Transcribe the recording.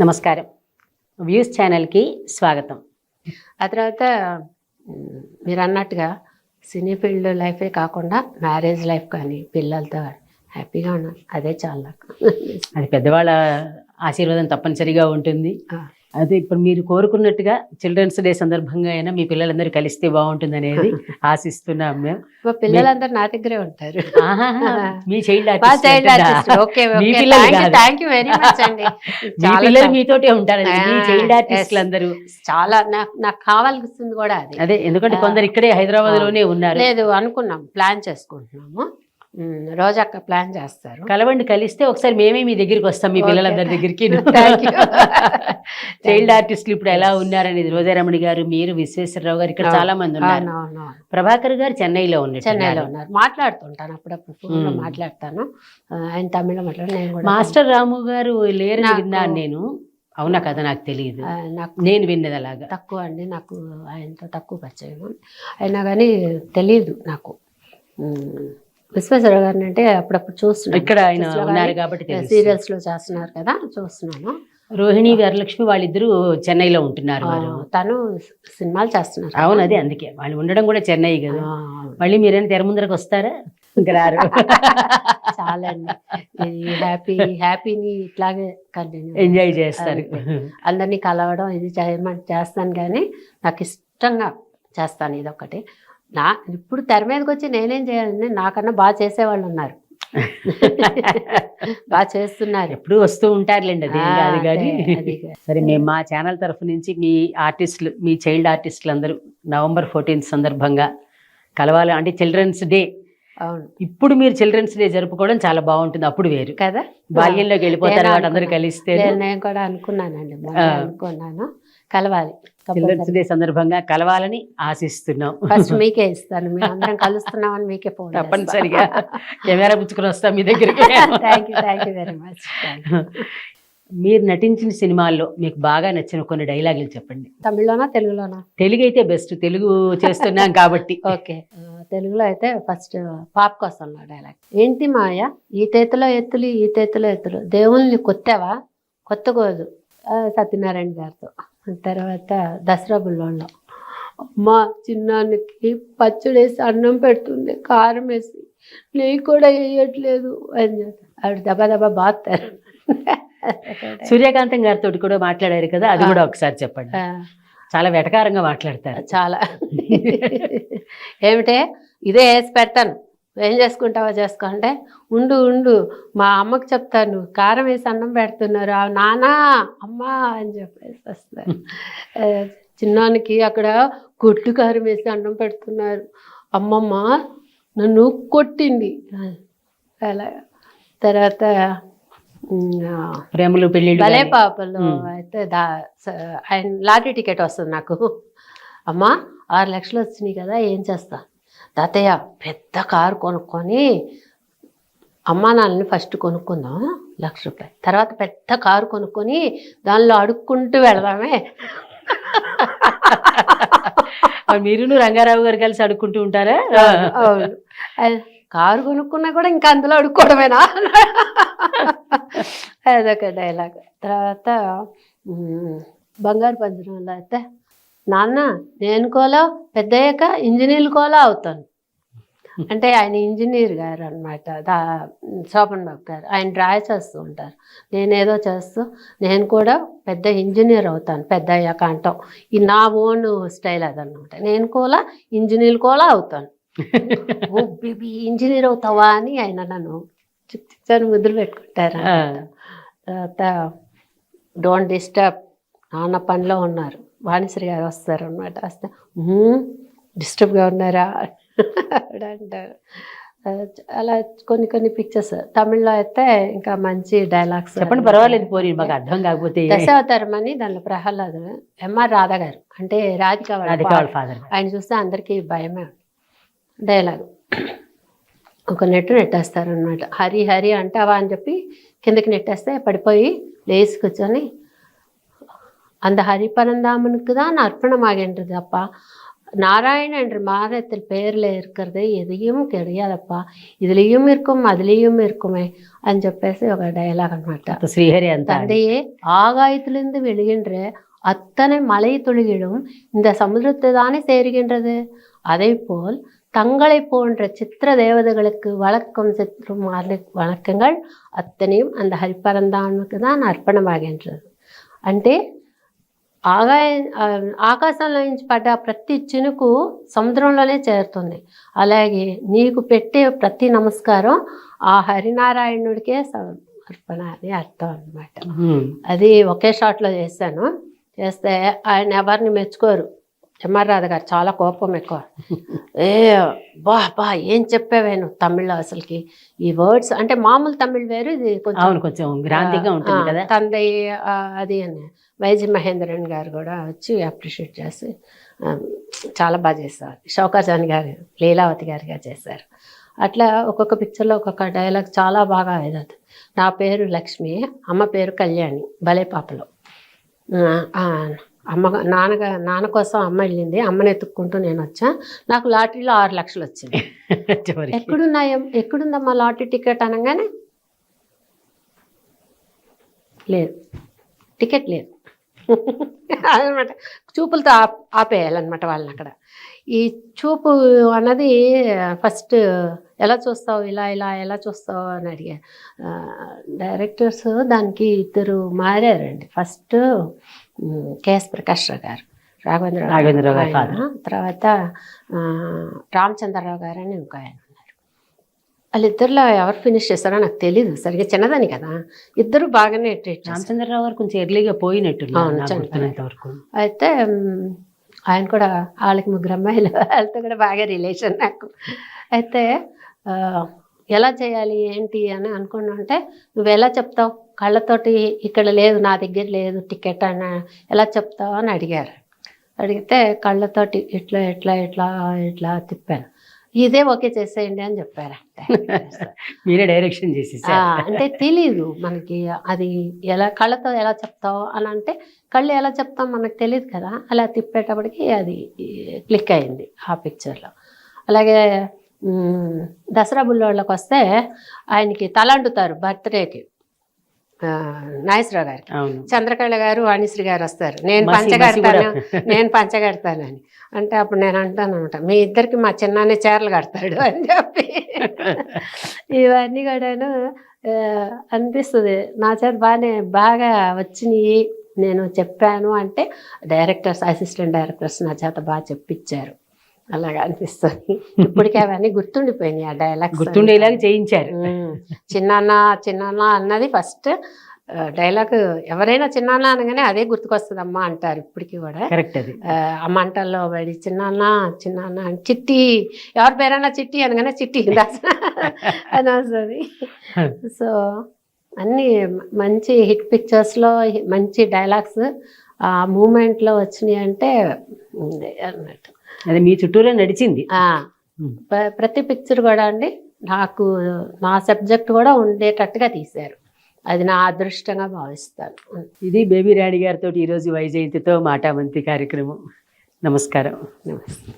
నమస్కారం. వ్యూస్ ఛానల్కి స్వాగతం. ఆ తర్వాత మీరు అన్నట్టుగా సినీ ఫీల్డ్ లైఫే కాకుండా మ్యారేజ్ లైఫ్ కానీ పిల్లలతో హ్యాపీగా ఉన్నాను అదే చాలా. అది పెద్దవాళ్ళ ఆశీర్వాదం తప్పనిసరిగా ఉంటుంది. అదే ఇప్పుడు మీరు కోరుకున్నట్టుగా చిల్డ్రన్స్ డే సందర్భంగా అయినా మీ పిల్లలందరూ కలిస్తే బాగుంటుంది అనేది ఆశిస్తున్నాం మేము. పిల్లలందరూ నా దగ్గరే ఉంటారు. మీ చైల్డ్ పిల్లలు మీతోటే ఉంటారండి మీ ఆ, చైల్డ్. ఆర్టిస్టులు అందరూ చాలా నాకు నాకు కావాల్సింది కూడా అది. అదే ఎందుకంటే కొందరు ఇక్కడే హైదరాబాద్లోనే ఉన్నారు. లేదు అనుకున్నాం. ప్లాన్ చేసుకుంటున్నాము. మ్, రోజక్క ప్లాన్ చేస్తారు. కలవండి కలిస్తే ఒకసారి మేమే మీ దగ్గరికి వస్తాం మీ. పిల్లలందరి దగ్గరికి. చైల్డ్ ఆర్టిస్టులు ఇప్పుడు ఎలా ఉన్నారనేది. రోజారమణి గారు మీరు విశ్వేశ్వరరావు గారు ఇక్కడ చాలా మంది ఉన్నారు. ప్రభాకర్ గారు చెన్నైలో ఉన్నారు చెన్నైలో ఉన్నారు. మాట్లాడుతుంటాను అప్పుడప్పుడు. ఫోన్లో. మాట్లాడతాను. ఆయన తమిళ మాట్లాడు మాస్టర్ రాము గారు లేరని నాకు- విన్నాను నేను. అవునా కదా నాకు తెలియదు. నాకు నేను విన్నది అలాగా. తక్కువ అండి. నాకు ఆయనతో తక్కువ పరిచయం. అయినా కానీ తెలియదు నాకు. విశ్వేశ్వర గారిని అంటే అప్పుడప్పుడు చూస్తున్నాను. ఇక్కడ ఆయన ఉన్నారు కాబట్టి. సీరియల్స్లో చేస్తున్నారు కదా చూస్తున్నాను. రోహిణి వరలక్ష్మి వాళ్ళిద్దరూ చెన్నైలో ఉంటున్నారు తను సినిమాలు చేస్తున్నారు. అవును అదే అందుకే. వాళ్ళు ఉండడం కూడా చెన్నై కదా. మళ్ళీ మీరైనా తెర ముందరకు వస్తారా? రారు చాలా హ్యాపీ హ్యాపీని ఇట్లాగే కంటిన్యూ ఎంజాయ్ చేస్తారు. అందరినీ కలవడం ఇది చేయమని చేస్తాను కానీ నాకు ఇష్టంగా చేస్తాను ఇది ఒకటి నా ఇప్పుడు తెర మీదకి వచ్చి నేనేం చేయాలని నాకన్నా బాగా చేసేవాళ్ళు ఉన్నారు బాగా చేస్తున్నారు. ఎప్పుడు వస్తూ ఉంటారులేండి అది కాదు కానీ. సరే మేము మా ఛానల్ తరఫు నుంచి మీ ఆర్టిస్టులు మీ చైల్డ్ ఆర్టిస్టులు అందరూ నవంబర్ ఫోర్టీన్త్ సందర్భంగా కలవాలి. అంటే చిల్డ్రన్స్ డే. అవును. ఇప్పుడు మీరు చిల్డ్రన్స్ డే జరుపుకోవడం చాలా బాగుంటుంది. అప్పుడు వేరు. కదా? బాల్యంలోకి వెళ్ళిపోతారు అందరూ. కలిస్తే. నేను కూడా అనుకున్నానండి. అనుకున్నాను. కలవాలి. చిల్డ్రన్స్ డే సందర్భంగా కలవాలని ఆశిస్తున్నాం. ఫస్ట్ మీకే ఇస్తాను. మేము అందరం కలుస్తున్నామని మీకే ఫోన్ తప్పనిసరిగా. కెమెరా పుచ్చుకొని వస్తాం మీ దగ్గరికి. Thank you thank you very much మీరు నటించిన సినిమాల్లో మీకు బాగా నచ్చిన కొన్ని డైలాగులు చెప్పండి. తమిళ్ళోనా తెలుగులోనా? తెలుగు అయితే బెస్ట్. తెలుగు చేస్తున్నాం కాబట్టి. ఓకే. తెలుగులో అయితే ఫస్ట్ పాప కోసం డైలాగ్. ఏంటి మాయ ఈ చేతిలో ఎత్తులు ఈ చేతిలో ఎత్తులు. దేవుల్ని కొత్తావా కొత్తకోదు సత్యనారాయణ గారితో. తర్వాత దసరా బుల్లోళ్ళలో అమ్మా చిన్నానికి పచ్చడేసి అన్నం పెడుతుంది కారం వేసి. నెయ్యి కూడా వేయట్లేదు అని చెప్పి ఆవిడ దబా దబా సూర్యకాంతం గారితో కూడా మాట్లాడారు కదా అది కూడా ఒకసారి చెప్పండి. చాలా వెటకారంగా మాట్లాడతారు. చాలా. ఏమిటే? ఇదే వేసి పెడతాను. ఏం చేసుకుంటావో చేసుకో. అంటే ఉండు ఉండు. మా అమ్మకి చెప్తాను కారం వేసి అన్నం పెడుతున్నారు. ఆ నానా అమ్మా అని చెప్పేసి వస్తారు. చిన్నానికి అక్కడ కొట్టు కారం వేసి అన్నం పెడుతున్నారు. అమ్మమ్మ నన్ను కొట్టింది. అలా తర్వాత ప్రేమలు పెళ్ళిళ్ళు భలే. పాపలు. అయితే దా ఆయన లాటరీ టికెట్ వస్తుంది నాకు. అమ్మా ఆరు లక్షలు వచ్చినాయి కదా ఏం చేస్తా? తాతయ్య పెద్ద కారు కొనుక్కొని అమ్మా నాన్నని ఫస్ట్ కొనుక్కుందాం లక్ష రూపాయలు. తర్వాత పెద్ద కారు కొనుక్కొని దానిలో అడుక్కుంటూ వెళదామే. ఆ, మీరును రంగారావు గారు కలిసి అడుక్కుంటూ ఉంటారా? కారు కొనుక్కున్నా కూడా ఇంకా అందులో అడుక్కోవడమేనా? అదొక డైలాగ్ తర్వాత బంగారు పంజరంలో అయితే నాన్న నేను కోలా పెద్దయ్యాక ఇంజనీర్ కోలా అవుతాను. అంటే ఆయన ఇంజనీర్ గారు అనమాట దా శోభన్ బాబు గారు. ఆయన డ్రా చేస్తూ ఉంటారు. నేనేదో చేస్తూ నేను కూడా పెద్ద ఇంజనీర్ అవుతాను పెద్ద అయ్యాక అంటాం ఈ నా ఓన్ స్టైల్ అదనమాట నేను కూడా ఇంజనీర్ కూడా అవుతాను. ఓ బేబీ ఇంజనీర్ అవుతావా అని ఆయన నన్ను చిక్ చిక్ అని ముద్దులు పెట్టుకుంటారు. తర్వాత డోంట్ డిస్టర్బ్ నాన్న పనిలో ఉన్నారు. వాణిశ్రీ గారు వస్తారు అనమాట వస్తే డిస్టర్బ్గా ఉన్నారా? అంటారు. అలా కొన్ని కొన్ని పిక్చర్స్. తమిళ్ళో అయితే ఇంకా మంచి డైలాగ్స్ చెప్పండి పర్వాలేదు పోరి మాకు అర్థం కాకపోతే. దశావతారం అని దానిలో ప్రహ్లాదు ఎంఆర్ రాధా గారు. అంటే రాధిక ఫాదర్. ఆయన చూస్తే అందరికీ భయమే. డైలాగ్. ఒక నెట్టు నెట్టేస్తారు అనమాట హరి హరి అంటావా అని చెప్పి కిందకి నెట్టేస్తే పడిపోయి లేచి కూర్చొని அந்த ஹரிபரந்தாமனுக்கு தான் அர்ப்பணமாகின்றது அப்பா. நாராயணன் என்ற மாதத்தில் பெயரில் இருக்கிறது எதையும் கிடையாதப்பா. இதுலேயும் இருக்கும் அதுலேயும் இருக்குமே. அஞ்ச பேச இவங்க டயலாக மாட்டார் ஸ்ரீஹரி அந்த தந்தையே ஆகாயத்திலிருந்து விழுகின்ற அத்தனை மலை துளிகளும் இந்த சமுதிரத்தை தானே சேருகின்றது. அதே போல் தங்களை போன்ற சித்திர தேவதைகளுக்கு வழக்கம் சித்திரும் வழக்கங்கள் அத்தனையும் அந்த ஹரிபரந்தானுக்கு தான் அர்ப்பணமாகின்றது. அண்டே ఆగాయ ఆ, ఆకాశంలో నుంచి పడ్డ ప్రతి చినుకు సముద్రంలోనే చేరుతుంది. అలాగే నీకు పెట్టే ప్రతి నమస్కారం ఆ హరినారాయణుడికే సమర్పణ అని అర్థం అన్నమాట. ఉమ్. అది ఒకే షాట్లో చేశాను. చేస్తే ఆయన ఎవరిని మెచ్చుకోరు. ఎంఆర్ రాధ గారు చాలా కోపం ఎక్కువ. ఏ బా బా ఏం చెప్పావే నువ్వు తమిళ్ళో అసలుకి? ఈ వర్డ్స్ అంటే మామూలు తమిళ్ వేరు ఇది కొంచెం కొంచెం గ్రాంతిగా ఉంటుంది ఆ, కదా తండ్రి ఆ, అది అని. వైజి మహేంద్రన్ గారు కూడా వచ్చి అప్రిషియేట్ చేసి చాలా బాగా చేస్తారు. షౌకాజాన్ గారు లీలావతి గారిగా చేశారు. అట్లా ఒక్కొక్క పిక్చర్లో ఒక్కొక్క డైలాగ్ చాలా బాగా అవుతుంది. నా పేరు లక్ష్మి అమ్మ పేరు కళ్యాణి భలే పాపలో. అమ్మ నాన్నగా నాన్న కోసం అమ్మ వెళ్ళింది. అమ్మని ఎత్తుక్కుంటూ నేను వచ్చా. నాకు లాటరీలో ఆరు లక్షలు వచ్చింది. చివరికి. ఎక్కడున్నాయో ఎక్కడుందమ్మా లాటరీ టికెట్ అనగానే? లేదు. టికెట్ లేదు. అనమాట చూపులతో ఆప్ ఆపేయాలన్నమాట వాళ్ళని అక్కడ. ఈ చూపు అన్నది ఫస్ట్ ఎలా చూస్తావు? ఇలా ఇలా ఎలా చూస్తావు? అని అడిగా. డైరెక్టర్స్ దానికి ఇద్దరు మారారండి. ఫస్ట్ కేఎస్ ప్రకాష్ రావు గారు. రాఘవేంద్ర రాఘవేంద్రరావు గారి తర్వాత ఆ, రామచంద్రరావు గారు అని ఇంకో ఆయన ఉన్నారు. వాళ్ళిద్దరిలో ఎవరు ఫినిష్ చేస్తారో నాకు తెలియదు సరిగ్గా చిన్నదని కదా. ఇద్దరు బాగానే ట్రీట్ రామచంద్రరావు గారు కొంచెం ఎర్లీగా వరకు. అయితే ఆయన కూడా వాళ్ళకి ముగ్గురు అమ్మాయిలు వాళ్ళతో కూడా బాగా రిలేషన్ నాకు. అయితే ఎలా చేయాలి ఏంటి అని అనుకున్నా అంటే నువ్వు ఎలా చెప్తావు? కళ్ళతోటి ఇక్కడ లేదు నా దగ్గర లేదు టికెట్ అని ఎలా చెప్తావు? అని అడిగారు. అడిగితే కళ్ళతోటి ఇట్లా ఇట్లా ఇట్లా ఇట్లా తిప్పాను ఇదే ఓకే చేసేయండి అని చెప్పారు మీరే డైరెక్షన్ చేసేసారు. అంటే తెలీదు మనకి అది ఎలా కళ్ళతో ఎలా చెప్తావు అని అంటే కళ్ళు ఎలా చెప్తాం మనకు తెలియదు కదా? అలా తిప్పేటప్పటికి అది క్లిక్ అయింది ఆ పిక్చర్లో. అలాగే దసరా బుల్లోళ్ళకి వస్తే ఆయనకి తలంటుతారు బర్త్డేకి. నాగేశ్వరరావు గారికి చంద్రకళ గారు వాణిశ్రీ గారు వస్తారు. నేను మసి- పంచ మసి కూడా. కడతాను నేను పంచ కడతానని అంటే అప్పుడు నేను అంటాను అనమాట మీ ఇద్దరికి మా చిన్నానే చీరలు కడతాడు అని చెప్పి. ఇవన్నీ కూడాను అనిపిస్తుంది. నా చేత బాగానే బాగా వచ్చినాయి. నేను చెప్పాను అంటే డైరెక్టర్స్ అసిస్టెంట్ డైరెక్టర్స్ నా చేత బాగా చెప్పించారు. అలాగా అనిపిస్తుంది. ఇప్పటికే అవన్నీ గుర్తుండిపోయినాయి ఆ డైలాగ్స్ గుర్తుండేలాగా చేయించారు. చిన్నాన్న చిన్నాన్న అన్నది ఫస్ట్ డైలాగ్ ఎవరైనా చిన్నాన్న అనగానే అదే గుర్తుకొస్తుందమ్మా అంటారు ఇప్పటికీ కూడా. కరెక్ట్ అది. ఆ, మంటల్లో పడి చిన్నాన్న చిన్నాన్న చిట్టి ఎవరి పేరైనా చిట్టి అనగానే చిట్టి అని వస్తుంది సో అన్ని మంచి హిట్ పిక్చర్స్లో మంచి డైలాగ్స్ ఆ మూమెంట్లో వచ్చినాయి అంటే ఉంది అన్నట్టు. అది మీ చుట్టూరే నడిచింది. ప్రతి పిక్చర్ కూడా అండి నాకు నా సబ్జెక్ట్ కూడా ఉండేటట్టుగా తీశారు. అది నా అదృష్టంగా భావిస్తాను. ఇది బేబీ రాణి గారితో ఈరోజు వైజయంతితో మాటామంతి కార్యక్రమం. నమస్కారం. నమస్తే.